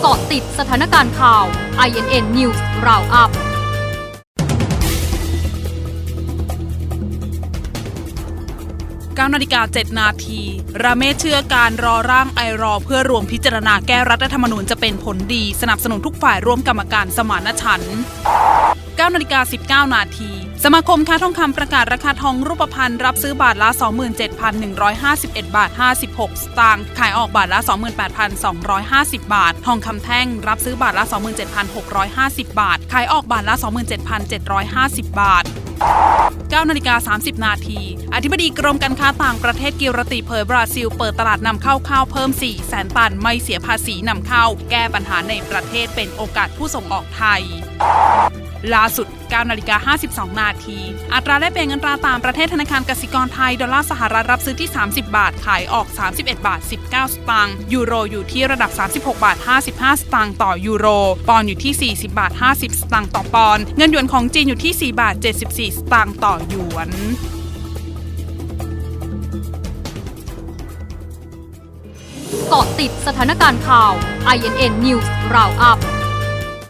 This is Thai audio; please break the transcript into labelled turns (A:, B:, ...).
A: เกาะติดสถานการณ์ข่าว INN News Roundup
B: 9นาฬิกา7นาทีราเมศเชื่อการรอร่างไอรอเพื่อรวมพิจารณาแก้รัฐธรรมนูญจะเป็นผลดี สนับสนุนทุกฝ่ายร่วมกรรมการสมานฉันท์ 9นาฬิกา19 นาที สมาคมค้าทองคำประกาศราคาทองรูปพรรณรับซื้อบาทละ 27,151 บาท 56 สตางค์ ขายออกบาทละ 28,250 บาท ทองคำแท่งรับซื้อบาทละ 27,650 บาท ขายออกบาทละ 27,750 บาท9นาฬิกา30 นาที อธิบดีกรมการค้าต่างประเทศกิรติเผยบราซิล เปิดตลาดนำเข้าข้าวเพิ่ม 4 แสนตันไม่เสียภาษีนำเข้า แก้ปัญหาในประเทศเป็นโอกาสผู้ส่งออกไทย ล่าสุด 9 นาฬิกา 52 นาที อัตราแลกเปลี่ยนเงินตราตางประเทศธนาคารกสิกรไทย ดอลลาร์สหรัฐรับซื้อที่ 30 บาท ขายออก 31 บาท 19 สตางค์ ยูโรอยู่ที่ระดับ 36 บาท 55 สตางค์ต่อยูโร ปอนด์อยู่ที่ 40 บาท 50 สตางค์ต่อปอนด์ เงินหยวนของจีนอยู่ที่ 4 บาท 74 สตางค์ต่อหยวน
A: เกาะติดสถานการณ์ข่าว INN News Roundup